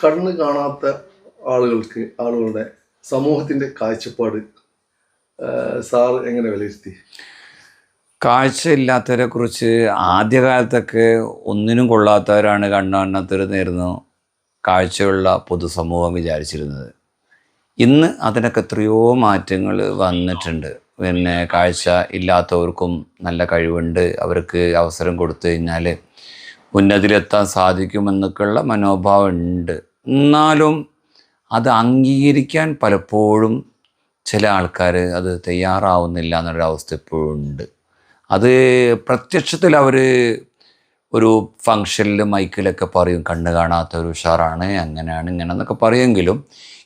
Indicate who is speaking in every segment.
Speaker 1: കണ്ണ് കാണാത്ത ആളുകൾക്ക് ആളുകളുടെ സമൂഹത്തിന്റെ കാഴ്ചപ്പാട് സാർ എങ്ങനെ വിലയിരുത്തി?
Speaker 2: കാഴ്ചയില്ലാത്തവരെ കുറിച്ച് ആദ്യകാലത്തൊക്കെ ഒന്നിനും കൊള്ളാത്തവരാണ് കണ്ണാണ്ണത്തിരുന്നിരുന്നു കാഴ്ചയുള്ള പൊതുസമൂഹം വിചാരിച്ചിരുന്നത്. ഇന്ന് അതിനൊക്കെ എത്രയോ മാറ്റങ്ങൾ വന്നിട്ടുണ്ട്. പിന്നെ കാഴ്ച ഇല്ലാത്തവർക്കും നല്ല കഴിവുണ്ട്. അവർക്ക് അവസരം കൊടുത്തു കഴിഞ്ഞാൽ ഉന്നതിയിലെത്താൻ സാധിക്കുമെന്നൊക്കെയുള്ള മനോഭാവം ഉണ്ട് എന്നാലും അത് അംഗീകരിക്കാൻ പലപ്പോഴും ചില ആൾക്കാർ അത് തയ്യാറാവുന്നില്ല എന്നൊരവസ്ഥ ഇപ്പോഴും ഉണ്ട്. അത് പ്രത്യക്ഷത്തിൽ അവർ ഒരു ഫങ്ഷനിൽ മൈക്കിലൊക്കെ പറയും കണ്ണ് കാണാത്ത ഒരു ഉഷാറാണ് അങ്ങനെയാണ് ഇങ്ങനെ എന്നൊക്കെ പറയുമെങ്കിലും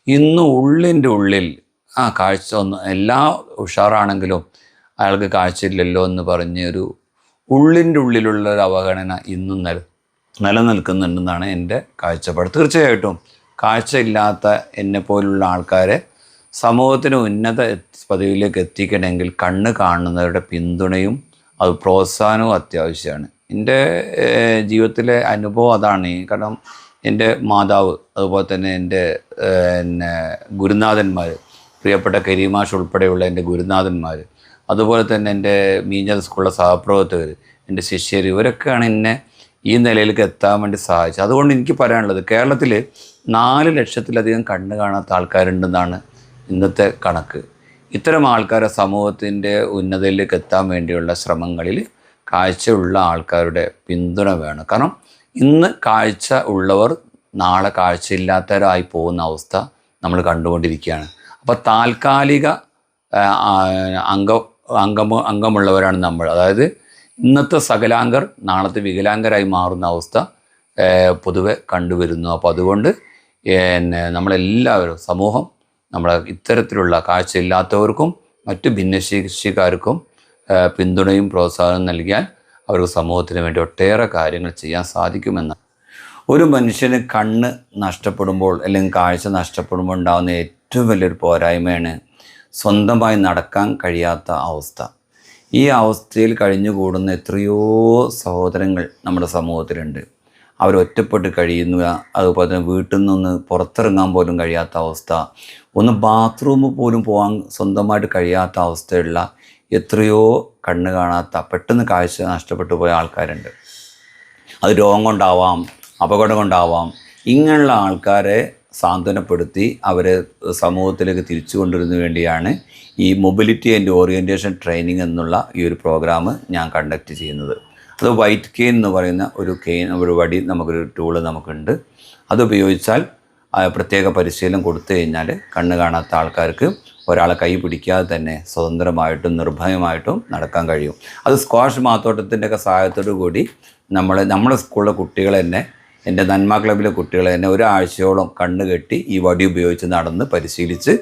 Speaker 2: ഇന്ന് ഉള്ളിന്റെ ഉള്ളിൽ ആ കാഴ്ച ഒന്ന് എല്ലാ ഉഷാറാണെങ്കിലും അയാൾക്ക് കാഴ്ചയില്ലല്ലോ എന്ന് പറഞ്ഞ് ഒരു ഉള്ളിന്റെ ഉള്ളിലുള്ള ഒരു അവഗണന ഇന്നും നില നിലനിൽക്കുന്നുണ്ടെന്നാണ് എന്റെ കാഴ്ചപ്പാട്. തീർച്ചയായിട്ടും കാഴ്ചയില്ലാത്ത എന്നെ പോലുള്ള ആൾക്കാരെ സമൂഹത്തിന് ഉന്നത പദവിയിലേക്ക് എത്തിക്കണമെങ്കിൽ കണ്ണ് കാണുന്നവരുടെ പിന്തുണയും അത് പ്രോത്സാഹനവും അത്യാവശ്യമാണ്. എന്റെ ജീവിതത്തിലെ അനുഭവം അതാണ്. കാരണം എന്റെ മാതാവ് അതുപോലെ തന്നെ എന്റെ പിന്നെ ഗുരുനാഥന്മാർ പ്രിയപ്പെട്ട കരീമാഷ് ഉൾപ്പെടെയുള്ള എന്റെ ഗുരുനാഥന്മാർ അതുപോലെ തന്നെ എന്റെ മീഞ്ഞൽ സ്കൂളിലെ സഹപ്രവർത്തകർ എന്റെ ശിഷ്യർ ഇവരൊക്കെയാണ് എന്നെ ഈ നിലയിലേക്ക് എത്താൻ വേണ്ടി സഹായിച്ചു അതുകൊണ്ട് എനിക്ക് പറയാനുള്ളത് കേരളത്തിൽ നാല് ലക്ഷത്തിലധികം കണ്ണ് കാണാത്ത ആൾക്കാരുണ്ടെന്നാണ് ഇന്നത്തെ കണക്ക്. ഇത്തരം ആൾക്കാരെ സമൂഹത്തിന്റെ ഉന്നതിയിലേക്ക് എത്താൻ വേണ്ടിയുള്ള ശ്രമങ്ങളിൽ കാഴ്ചയുള്ള ആൾക്കാരുടെ പിന്തുണ വേണം. കാരണം ഇന്ന് കാഴ്ച ഉള്ളവർ നാളെ കാഴ്ചയില്ലാത്തവരായി പോകുന്ന അവസ്ഥ നമ്മൾ കണ്ടുകൊണ്ടിരിക്കുകയാണ്. അപ്പോൾ താൽക്കാലിക അംഗ അംഗമ അംഗമുള്ളവരാണ് നമ്മൾ. അതായത് ഇന്നത്തെ സകലാംഗർ നാളത്തെ വികലാംഗരായി മാറുന്ന അവസ്ഥ പൊതുവെ കണ്ടുവരുന്നു. അപ്പോൾ അതുകൊണ്ട് പിന്നെ നമ്മളെല്ലാവരും സമൂഹം നമ്മളെ ഇത്തരത്തിലുള്ള കാഴ്ചയില്ലാത്തവർക്കും മറ്റു ഭിന്നശേഷിക്കാർക്കും പിന്തുണയും പ്രോത്സാഹനവും നൽകിയാൽ അവർക്ക് സമൂഹത്തിന് വേണ്ടി ഒട്ടേറെ കാര്യങ്ങൾ ചെയ്യാൻ സാധിക്കുമെന്ന് ഒരു മനുഷ്യന് കണ്ണ് നഷ്ടപ്പെടുമ്പോൾ അല്ലെങ്കിൽ കാഴ്ച നഷ്ടപ്പെടുമ്പോൾ ഉണ്ടാകുന്ന ഏറ്റവും വലിയൊരു പോരായ്മയാണ് സ്വന്തമായി നടക്കാൻ കഴിയാത്ത അവസ്ഥ. ഈ അവസ്ഥയിൽ കഴിഞ്ഞുകൂടുന്ന എത്രയോ സഹോദരങ്ങൾ നമ്മുടെ സമൂഹത്തിലുണ്ട്. അവർ ഒറ്റപ്പെട്ട് കഴിയുന്ന അതുപോലെ തന്നെ വീട്ടിൽ നിന്ന് പുറത്തിറങ്ങാൻ പോലും കഴിയാത്ത അവസ്ഥ ഒന്ന് ബാത്റൂമിൽ പോലും പോകാൻ സ്വന്തമായിട്ട് കഴിയാത്ത അവസ്ഥയുള്ള എത്രയോ കണ്ണ് കാണാത്ത പെട്ടെന്ന് കാഴ്ച നഷ്ടപ്പെട്ടു പോയ ആൾക്കാരുണ്ട്. അത് രോഗം കൊണ്ടാവാം അപകടം കൊണ്ടാവാം ഇങ്ങനെയുള്ള ആൾക്കാരെ സാന്ത്വനപ്പെടുത്തി അവരെ സമൂഹത്തിലേക്ക് തിരിച്ചു കൊണ്ടുവരുന്നതിന് വേണ്ടിയാണ് ഈ മൊബിലിറ്റി ആൻഡ് ഓറിയന്റേഷൻ ട്രെയിനിങ് എന്നുള്ള ഈ ഒരു പ്രോഗ്രാം ഞാൻ കണ്ടക്ട് ചെയ്യുന്നത്. അത് വൈറ്റ് കെയിൻ എന്ന് പറയുന്ന ഒരു കെയിൻ ഒരു വടി നമുക്കൊരു ടൂൾ നമുക്കുണ്ട്. അത് ഉപയോഗിച്ചാൽ ആ പ്രത്യേക പരിശീലനം കൊടുത്തു കഴിഞ്ഞാൽ കണ്ണ് കാണാത്ത ആൾക്കാർക്ക് ഒരാളെ കൈ പിടിക്കാതെ തന്നെ സ്വതന്ത്രമായിട്ടും നിർഭയമായിട്ടും നടക്കാൻ കഴിയും. അത് സ്ക്വാഷ് മാത്തോട്ടത്തിന്റെയൊക്കെ സഹായത്തോടു കൂടി നമ്മൾ നമ്മുടെ സ്കൂളിലെ കുട്ടികൾ തന്നെ എന്റെ നന്മ ക്ലബിലെ കുട്ടികൾ തന്നെ ഒരാഴ്ചയോളം കണ്ണ് കെട്ടി ഈ വടി ഉപയോഗിച്ച് നടന്ന് പരിശീലിച്ച്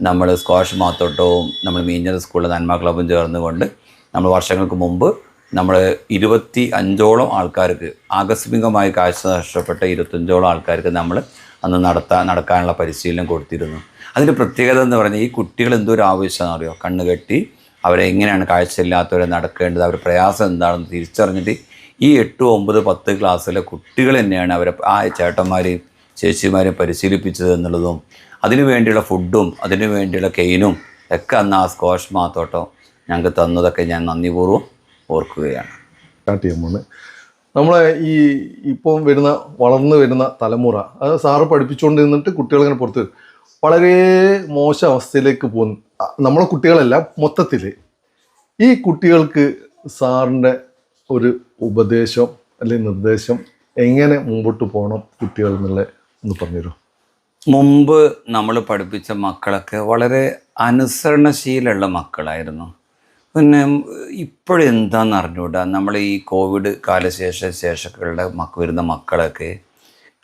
Speaker 2: നമ്മൾ സ്ക്വാഷ് മാത്തോട്ടവും നമ്മൾ മീഞ്ഞൽ സ്കൂളിലെ നന്മ ക്ലബും ചേർന്നുകൊണ്ട് നമ്മൾ വർഷങ്ങൾക്ക് മുമ്പ് നമ്മൾ ഇരുപത്തി അഞ്ചോളം ആൾക്കാർക്ക് ആകസ്മികമായി കാഴ്ച നഷ്ടപ്പെട്ട ഇരുപത്തഞ്ചോളം ആൾക്കാർക്ക് നമ്മൾ അന്ന് നടത്താൻ നടക്കാനുള്ള പരിശീലനം കൊടുത്തിരുന്നു. അതിന്റെ പ്രത്യേകത എന്ന് പറഞ്ഞാൽ ഈ കുട്ടികൾ എന്തൊരു ആവശ്യമാണെന്ന് അറിയോ? കണ്ണ് കെട്ടി അവരെ എങ്ങനെയാണ് കാഴ്ചയില്ലാത്തവരെ നടക്കേണ്ടത് അവരുടെ പ്രയാസം എന്താണെന്ന് തിരിച്ചറിഞ്ഞിട്ട് ഈ എട്ട് ഒമ്പത് പത്ത് ക്ലാസ്സിലെ കുട്ടികൾ തന്നെയാണ് അവരെ ആ ചേട്ടന്മാർ ചേച്ചിമാരെ പരിശീലിപ്പിച്ചത് എന്നുള്ളതും അതിനു വേണ്ടിയുള്ള ഫുഡും അതിനു വേണ്ടിയുള്ള കെയിനും ഒക്കെ അന്ന് ആ സ്കോഷ് മാത്തോട്ടം ഞങ്ങൾക്ക് തന്നതൊക്കെ ഞാൻ നന്ദിപൂർവം ഓർക്കുകയാണ്.
Speaker 1: സ്റ്റാർട്ട് നമ്മളെ ഈ ഇപ്പം വരുന്ന വളർന്നു വരുന്ന തലമുറ അത് സാറ് പഠിപ്പിച്ചുകൊണ്ട് നിന്നിട്ട് കുട്ടികൾ ഇങ്ങനെ പുറത്ത്. വളരെ മോശം അവസ്ഥയിലേക്ക് പോകുന്നു. നമ്മളെ കുട്ടികളല്ല മൊത്തത്തിൽ ഈ കുട്ടികൾക്ക് സാറിന്റെ ഒരു ഉപദേശം അല്ലെങ്കിൽ നിർദ്ദേശം എങ്ങനെ മുമ്പോട്ട് പോകണം കുട്ടികൾ എന്നുള്ള ഒന്ന് പറഞ്ഞുതരുമോ
Speaker 2: മുമ്പ് നമ്മൾ പഠിപ്പിച്ച മക്കളൊക്കെ വളരെ അനുസരണശീലമുള്ള മക്കളായിരുന്നു. പിന്നെ ഇപ്പോഴെന്താന്ന് അറിഞ്ഞുകൂടാ? നമ്മൾ ഈ കോവിഡ് കാലശേഷ ശേഷങ്ങളുടെ മക്ക വരുന്ന മക്കളൊക്കെ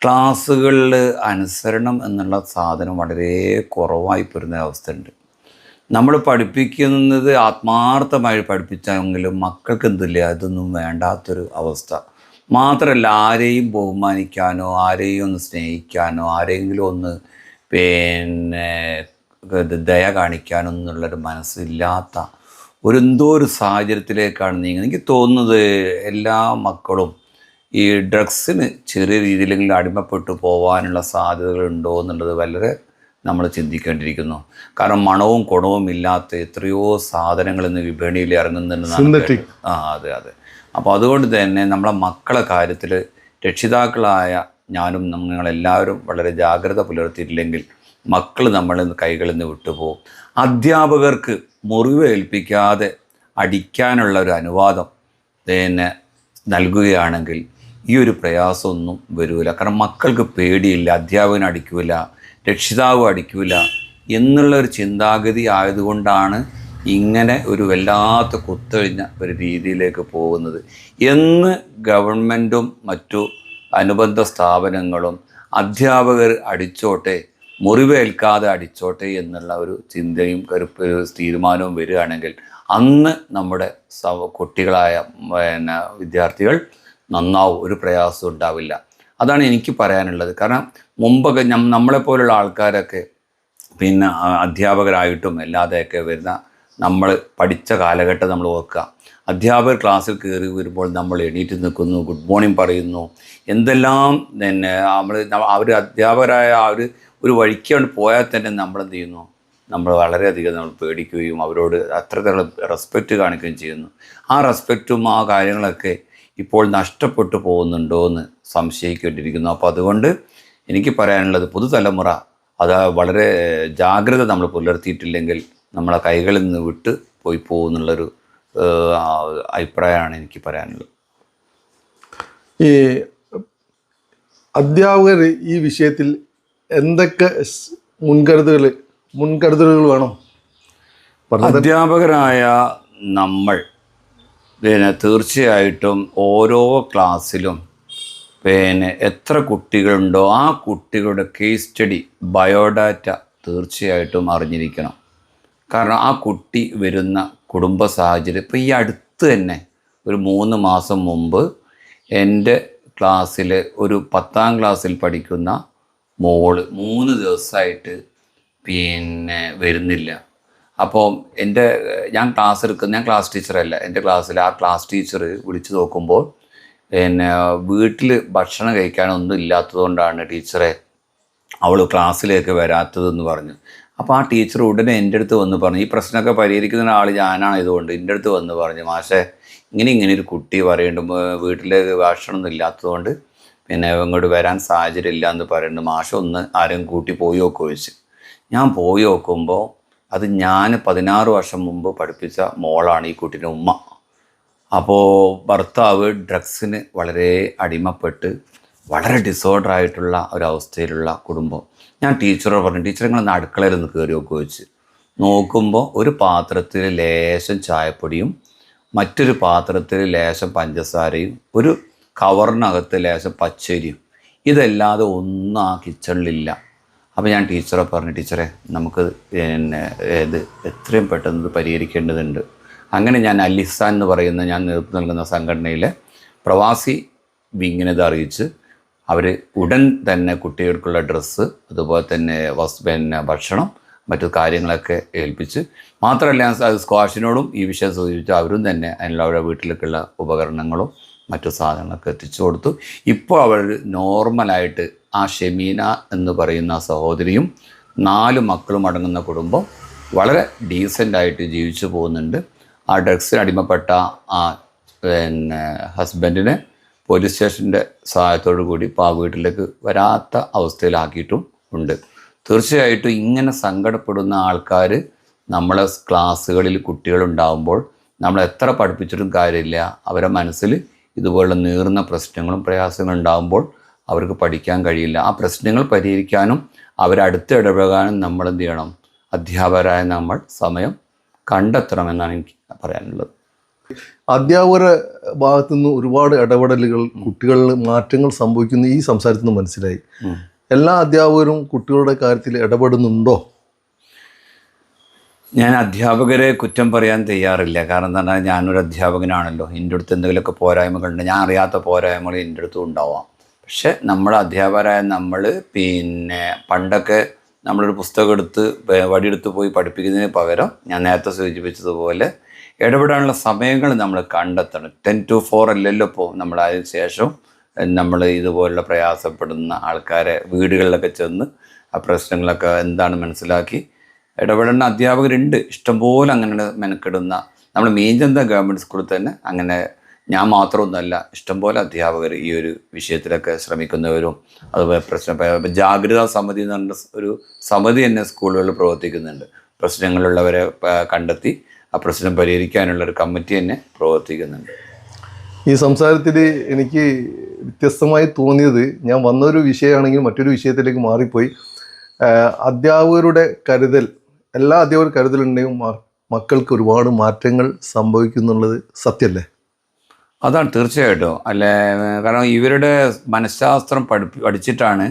Speaker 2: ക്ലാസ്സുകളിൽ അനുസരണം എന്നുള്ള സാധനം വളരെ കുറവായി പോരുന്ന അവസ്ഥയുണ്ട്. നമ്മൾ പഠിപ്പിക്കുന്നത് ആത്മാർത്ഥമായി പഠിപ്പിച്ചെങ്കിലും മക്കൾക്ക് എന്തില്ല ഇതൊന്നും വേണ്ടാത്തൊരു അവസ്ഥ. മാത്രമല്ല ആരെയും ബഹുമാനിക്കാനോ ആരെയും ഒന്ന് സ്നേഹിക്കാനോ ആരെങ്കിലും ഒന്ന് പിന്നെ ദയ കാണിക്കാനോ എന്നുള്ളൊരു മനസ്സില്ലാത്ത ഒരു എന്തോ ഒരു സാഹചര്യത്തിലേക്കാണ് നീങ്ങുന്നത്. എനിക്ക് തോന്നുന്നത് എല്ലാ മക്കളും ഈ ഡ്രഗ്സിന് ചെറിയ രീതിയിലെങ്കിലും അടിമപ്പെട്ടു പോകാനുള്ള സാധ്യതകളുണ്ടോ എന്നുള്ളത് വളരെ നമ്മൾ ചിന്തിക്കേണ്ടിയിരിക്കുന്നു. കാരണം മണവും കുണവും ഇല്ലാത്ത എത്രയോ സാധനങ്ങൾ ഇന്ന് വിപണിയിൽ ഇറങ്ങുന്നുണ്ട് ആ അതെ അതെ. അപ്പോൾ അതുകൊണ്ട് തന്നെ നമ്മളെ മക്കളെ കാര്യത്തിൽ രക്ഷിതാക്കളായ ഞാനും നിങ്ങളെല്ലാവരും വളരെ ജാഗ്രത പുലർത്തിയിട്ടില്ലെങ്കിൽ മക്കൾ നിന്ന് കൈകളിൽ നിന്ന് വിട്ടുപോകും. അധ്യാപകർക്ക് മുറിവ് ഏൽപ്പിക്കാതെ അടിക്കാനുള്ള ഒരു അനുവാദം പിന്നെ നൽകുകയാണെങ്കിൽ ഈ ഒരു പ്രയാസമൊന്നും വരില്ല കാരണം മക്കൾക്ക് പേടിയില്ല അധ്യാപകൻ അടിക്കൂല രക്ഷിതാവ് അടിക്കൂല എന്നുള്ള ഒരു ചിന്താഗതി ആയതുകൊണ്ടാണ് ഇങ്ങനെ ഒരു വല്ലാത്ത കുത്തഴിഞ്ഞ ഒരു രീതിയിലേക്ക് പോകുന്നത്. എന്ന് ഗവൺമെന്റും മറ്റു അനുബന്ധ സ്ഥാപനങ്ങളും അധ്യാപകർ അടിച്ചോട്ടെ മുറിവേൽക്കാതെ അടിച്ചോട്ടെ എന്നുള്ള ഒരു ചിന്തയും കരുപ്പ് തീരുമാനവും വരികയാണെങ്കിൽ അന്ന് നമ്മുടെ സവ കുട്ടികളായ പിന്നെ വിദ്യാർത്ഥികൾ നന്നാവും ഒരു പ്രയാസവും ഉണ്ടാവില്ല. അതാണ് എനിക്ക് പറയാനുള്ളത്. കാരണം മുമ്പൊക്കെ നമ്മളെപ്പോലുള്ള ആൾക്കാരൊക്കെ പിന്നെ ആ, അധ്യാപകരായിട്ടും അല്ലാതെയൊക്കെ വരുന്ന നമ്മൾ പഠിച്ച കാലഘട്ടം നമ്മൾ ഓർക്കുക. അധ്യാപകർ ക്ലാസ്സിൽ കയറി വരുമ്പോൾ നമ്മൾ എണീറ്റ് നിൽക്കുന്നു ഗുഡ് മോർണിംഗ് പറയുന്നു. എന്തെല്ലാം പിന്നെ നമ്മൾ അവർ അധ്യാപകരായ അവർ ഒരു വഴിക്കാണ്ട് പോയാൽ തന്നെ നമ്മൾ എന്ത് ചെയ്യുന്നു? നമ്മൾ വളരെയധികം നമ്മൾ പേടിക്കുകയും അവരോട് അത്രത്തോളം റെസ്പെക്റ്റ് കാണിക്കുകയും ചെയ്യുന്നു. ആ റെസ്പെക്റ്റും ആ കാര്യങ്ങളൊക്കെ ഇപ്പോൾ നഷ്ടപ്പെട്ടു പോകുന്നുണ്ടോ എന്ന് സംശയിക്കേണ്ടിയിരിക്കുന്നു. അപ്പോൾ അതുകൊണ്ട് എനിക്ക് പറയാനുള്ളത് പുതുതലമുറ അത് വളരെ ജാഗ്രത നമ്മൾ പുലർത്തിയിട്ടില്ലെങ്കിൽ നമ്മളെ കൈകളിൽ നിന്ന് വിട്ട് പോയി പോകുന്നുള്ളൊരു അഭിപ്രായമാണ് എനിക്ക് പറയാനുള്ളത്.
Speaker 1: ഈ അധ്യാപകർ ഈ വിഷയത്തിൽ എന്തൊക്കെ മുൻകരുതലുകൾ മുൻകരുതലുകൾ വേണം?
Speaker 2: അധ്യാപകരായ നമ്മൾ പിന്നെ തീർച്ചയായിട്ടും ഓരോ ക്ലാസ്സിലും പിന്നെ എത്ര കുട്ടികളുണ്ടോ ആ കുട്ടികളുടെ കേസ് സ്റ്റഡി ബയോഡാറ്റ തീർച്ചയായിട്ടും അറിഞ്ഞിരിക്കണം. കാരണം ആ കുട്ടി വരുന്ന കുടുംബ സാഹചര്യം ഇപ്പോൾ ഈ അടുത്ത് തന്നെ ഒരു മൂന്ന് മാസം മുമ്പ് എന്റെ ക്ലാസ്സിൽ ഒരു പത്താം ക്ലാസ്സിൽ പഠിക്കുന്ന മോൾ മൂന്ന് ദിവസമായിട്ട് പിന്നെ വരുന്നില്ല. അപ്പോൾ എന്റെ ഞാൻ ക്ലാസ് എടുക്കുന്ന ഞാൻ ക്ലാസ് ടീച്ചറല്ല എന്റെ ക്ലാസ്സിൽ ആ ക്ലാസ് ടീച്ചർ വിളിച്ചു നോക്കുമ്പോൾ പിന്നെ വീട്ടിൽ ഭക്ഷണം കഴിക്കാനൊന്നും ഇല്ലാത്തതുകൊണ്ടാണ് ടീച്ചറെ അവൾ ക്ലാസ്സിലേക്ക് വരാത്തതെന്ന് പറഞ്ഞു അപ്പോൾ ആ ടീച്ചർ ഉടനെ എന്റെ അടുത്ത് വന്ന് പറഞ്ഞു ഈ പ്രശ്നമൊക്കെ പരിഹരിക്കുന്ന ആൾ ഞാനാണ് ഇതുകൊണ്ട് എന്റെ അടുത്ത് വന്ന് പറഞ്ഞു മാഷെ ഇങ്ങനെ ഇങ്ങനെ ഒരു കുട്ടി പറയുന്നുണ്ട് വീട്ടിൽ ഭക്ഷണമൊന്നും ഇല്ലാത്തതുകൊണ്ട് പിന്നെ ഇങ്ങോട്ട് വരാൻ സാഹചര്യം ഇല്ല എന്ന് പറയുന്നുണ്ട്. മാഷ ഒന്ന് ആരും കൂട്ടി പോയി നോക്കുമോ ചോദിച്ചു. ഞാൻ പോയി നോക്കുമ്പോൾ അത് ഞാൻ പതിനാറ് വർഷം മുമ്പ് പഠിപ്പിച്ച മോളാണ് ഈ കുട്ടീന്റെ ഉമ്മ. അപ്പോൾ ഭർത്താവ് ഡ്രഗ്സിന് വളരെ അടിമപ്പെട്ട് വളരെ ഡിസോർഡർ ആയിട്ടുള്ള ഒരവസ്ഥയിലുള്ള കുടുംബം. ഞാൻ ടീച്ചറോട് പറഞ്ഞു ടീച്ചർ നിങ്ങൾ അടുക്കളയിൽ നിന്ന് കയറി ഒക്കെ വെച്ച് നോക്കുമ്പോൾ ഒരു പാത്രത്തിൽ ലേശം ചായപ്പൊടിയും മറ്റൊരു പാത്രത്തിൽ ലേശം പഞ്ചസാരയും ഒരു കവറിനകത്ത് ലേശം പച്ചരിയും. ഇതല്ലാതെ ഒന്നും ആ കിച്ചണിലില്ല അപ്പോൾ ഞാൻ ടീച്ചറെ പറഞ്ഞു ടീച്ചറെ നമുക്ക് പിന്നെ ഇത് എത്രയും പെട്ടെന്ന് ഇത് പരിഹരിക്കേണ്ടതുണ്ട്. അങ്ങനെ ഞാൻ അലിസാൻ എന്ന് പറയുന്ന ഞാൻ നേതൃത്വം നൽകുന്ന സംഘടനയിലെ പ്രവാസി വിങ്ങിനെ ഇത് അറിയിച്ച് അവർ ഉടൻ തന്നെ കുട്ടികൾക്കുള്ള ഡ്രസ്സ് അതുപോലെ തന്നെ വസ് പിന്നെ ഭക്ഷണം മറ്റു കാര്യങ്ങളൊക്കെ ഏൽപ്പിച്ച് മാത്രമല്ല ഞാൻ സ്ക്വാഷിനോടും ഈ വിഷയം സൂചിപ്പിച്ചു അവരും തന്നെ അതിനുള്ള അവരുടെ വീട്ടിലേക്കുള്ള ഉപകരണങ്ങളും മറ്റു സാധനങ്ങളൊക്കെ എത്തിച്ചു കൊടുത്തു. ഇപ്പോൾ അവർ നോർമലായിട്ട് ആ ഷെമീന എന്ന് പറയുന്ന സഹോദരിയും നാല് മക്കളും അടങ്ങുന്ന കുടുംബം വളരെ ഡീസന്റായിട്ട് ജീവിച്ചു പോകുന്നുണ്ട്. ആ ഡ്രഗ്സിന് അടിമപ്പെട്ട ആ പിന്നെ ഹസ്ബൻഡിനെ പോലീസ് സ്റ്റേഷന്റെ സഹായത്തോടു കൂടി ഇപ്പോൾ ആ വീട്ടിലേക്ക് വരാത്ത അവസ്ഥയിലാക്കിയിട്ടും ഉണ്ട്. തീർച്ചയായിട്ടും ഇങ്ങനെ സങ്കടപ്പെടുന്ന ആൾക്കാർ നമ്മളെ ക്ലാസ്സുകളിൽ കുട്ടികളുണ്ടാകുമ്പോൾ നമ്മൾ എത്ര പഠിപ്പിച്ചിട്ടും കാര്യമില്ല. അവരെ മനസ്സിൽ ഇതുപോലുള്ള നീറുന്ന പ്രശ്നങ്ങളും പ്രയാസങ്ങളും ഉണ്ടാകുമ്പോൾ അവർക്ക് പഠിക്കാൻ കഴിയില്ല. ആ പ്രശ്നങ്ങൾ പരിഹരിക്കാനും അവരടുത്ത് ഇടപെടാനും നമ്മൾ എന്ത് ചെയ്യണം? അധ്യാപകരായ നമ്മൾ സമയം കണ്ടെത്തണമെന്നാണ് എനിക്ക് പറയാനുള്ളത്.
Speaker 1: അധ്യാപകരെ ഭാഗത്തു നിന്ന് ഒരുപാട് ഇടപെടലുകൾ കുട്ടികളിൽ മാറ്റങ്ങൾ സംഭവിക്കുന്നു. ഈ സംസാരത്തിൽ നിന്ന് മനസ്സിലായി എല്ലാ അധ്യാപകരും കുട്ടികളുടെ കാര്യത്തിൽ ഇടപെടുന്നുണ്ടോ?
Speaker 2: ഞാൻ അധ്യാപകരെ കുറ്റം പറയാൻ തയ്യാറില്ല. കാരണം എന്താ പറഞ്ഞാൽ ഞാനൊരു അധ്യാപകനാണല്ലോ. എന്റെ അടുത്ത് എന്തെങ്കിലുമൊക്കെ പോരായ്മകളുണ്ട്. ഞാൻ അറിയാത്ത പോരായ്മകൾ എന്റെ അടുത്തും ഉണ്ടാവാം. പക്ഷെ നമ്മുടെ അധ്യാപകരായ നമ്മൾ പിന്നെ പണ്ടൊക്കെ നമ്മളൊരു പുസ്തകം എടുത്ത് വടിയെടുത്ത് പോയി പഠിപ്പിക്കുന്നതിന് പകരം ഞാൻ നേരത്തെ സൂചിപ്പിച്ചതുപോലെ ഇടപെടാനുള്ള സമയങ്ങൾ നമ്മൾ കണ്ടെത്തണം. ടെൻ ടു ഫോർ അല്ലല്ലോ ഇപ്പോൾ നമ്മൾ അതിന് ശേഷം നമ്മൾ ഇതുപോലുള്ള പ്രയാസപ്പെടുന്ന ആൾക്കാരെ വീടുകളിലൊക്കെ ചെന്ന് ആ പ്രശ്നങ്ങളൊക്കെ എന്താണ് മനസ്സിലാക്കി ഇടപെടുന്ന അധ്യാപകരുണ്ട്. ഇഷ്ടംപോലെ അങ്ങനെ മെനക്കെടുന്ന. നമ്മൾ മീൻചന്ത ഗവൺമെന്റ് സ്കൂളിൽ തന്നെ അങ്ങനെ ഞാൻ മാത്രമൊന്നുമല്ല ഇഷ്ടംപോലെ അധ്യാപകർ ഈ ഒരു വിഷയത്തിലൊക്കെ ശ്രമിക്കുന്നവരും അതുപോലെ പ്രശ്ന ജാഗ്രതാ സമിതി എന്ന് പറഞ്ഞ ഒരു സമിതി തന്നെ സ്കൂളുകളിൽ പ്രവർത്തിക്കുന്നുണ്ട്. പ്രശ്നങ്ങളുള്ളവരെ കണ്ടെത്തി ആ പ്രശ്നം പരിഹരിക്കാനുള്ള ഒരു കമ്മിറ്റി തന്നെ പ്രവർത്തിക്കുന്നുണ്ട്.
Speaker 1: ഈ സംസാരത്തിൽ എനിക്ക് വ്യത്യസ്തമായി തോന്നിയത് ഞാൻ വന്നൊരു വിഷയമാണെങ്കിൽ മറ്റൊരു വിഷയത്തിലേക്ക് മാറിപ്പോയി. അധ്യാപകരുടെ കരുതൽ എല്ലാ അധ്യാപകർ കരുതലുണ്ടെങ്കിൽ മക്കൾക്ക് ഒരുപാട് മാറ്റങ്ങൾ സംഭവിക്കുന്നുള്ളത് സത്യമല്ലേ?
Speaker 2: അതാണ് തീർച്ചയായിട്ടും. അല്ലേ കാരണം ഇവരുടെ മനഃശാസ്ത്രം പഠിപ്പി പഠിച്ചിട്ടാണ്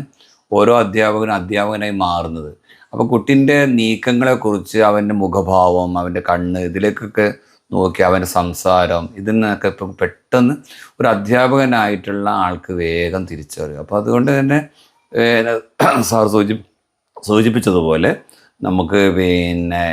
Speaker 2: ഓരോ അധ്യാപകനും അധ്യാപകനായി മാറുന്നത്. അപ്പോൾ നീക്കങ്ങളെ നീക്കങ്ങളെക്കുറിച്ച് അവന്റെ മുഖഭാവം അവന്റെ കണ്ണ് ഇതിലേക്കൊക്കെ നോക്കി അവന്റെ സംസാരം ഇതിനൊക്കെ ഇപ്പം പെട്ടെന്ന് ഒരു അധ്യാപകനായിട്ടുള്ള ആൾക്ക് വേഗം തിരിച്ചറിയും. അപ്പോൾ അതുകൊണ്ട് തന്നെ സാർ സൂചി സൂചിപ്പിച്ചതുപോലെ നമുക്ക് പിന്നെ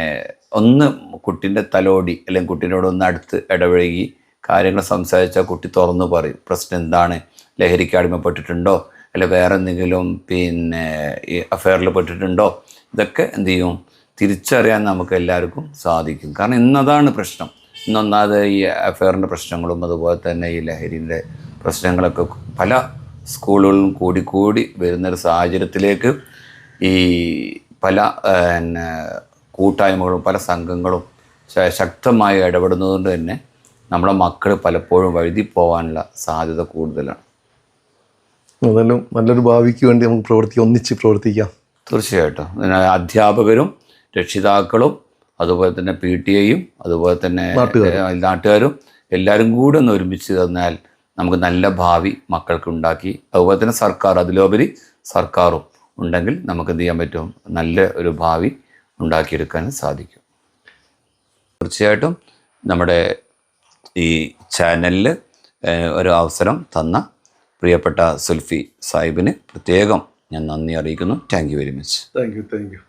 Speaker 2: ഒന്ന് കുട്ടിന്റെ തലോടി അല്ലെങ്കിൽ കുട്ടീനോട് ഒന്ന് അടുത്ത് ഇടപഴകി കാര്യങ്ങൾ സംസാരിച്ചാൽ കുട്ടി തുറന്നു പറയും. പ്രശ്നം എന്താണ്? ലഹരിക്ക് അടിമപ്പെട്ടിട്ടുണ്ടോ അല്ലെ വേറെ എന്തെങ്കിലും പിന്നെ ഈ അഫെയറിൽ പെട്ടിട്ടുണ്ടോ? ഇതൊക്കെ എന്ത് ചെയ്യും? തിരിച്ചറിയാൻ നമുക്ക് എല്ലാവർക്കും സാധിക്കും. കാരണം ഇന്നതാണ് പ്രശ്നം. ഇന്നൊന്നാമത് ഈ അഫെയറിന്റെ പ്രശ്നങ്ങളും അതുപോലെ തന്നെ ഈ ലഹരിന്റെ പ്രശ്നങ്ങളൊക്കെ പല സ്കൂളുകളിലും കൂടിക്കൂടി കൂടി വരുന്നൊരു സാഹചര്യത്തിലേക്ക് ഈ പല പിന്നെ കൂട്ടായ്മകളും പല സംഘങ്ങളും ശക്തമായി ഇടപെടുന്നതുകൊണ്ട് തന്നെ നമ്മളെ മക്കൾ പലപ്പോഴും വഴുതി പോകാനുള്ള സാധ്യത കൂടുതലാണ്.
Speaker 1: അതെല്ലാം നല്ലൊരു ഭാവിക്ക് വേണ്ടി നമുക്ക് പ്രവർത്തി ഒന്നിച്ച് പ്രവർത്തിക്കാം.
Speaker 2: തീർച്ചയായിട്ടും. അധ്യാപകരും രക്ഷിതാക്കളും അതുപോലെ തന്നെ പി ടി എയും അതുപോലെ തന്നെ നാട്ടുകാരും. എല്ലാവരും കൂടെ ഒന്ന് ഒരുമിച്ച് തന്നാൽ നമുക്ക് നല്ല ഭാവി മക്കൾക്ക് ഉണ്ടാക്കി അതുപോലെ തന്നെ സർക്കാർ അതിലുപരി സർക്കാരും ഉണ്ടെങ്കിൽ നമുക്ക് എന്ത് ചെയ്യാൻ പറ്റും? നല്ല ഒരു ഭാവി ഉണ്ടാക്കിയെടുക്കാൻ സാധിക്കും. തീർച്ചയായിട്ടും നമ്മുടെ ഈ ചാനലിൽ ഒരു അവസരം തന്ന പ്രിയപ്പെട്ട സുൽഫി സാഹിബിന് പ്രത്യേകം ഞാൻ നന്ദി അറിയിക്കുന്നു. Thank you very much
Speaker 1: thank you thank you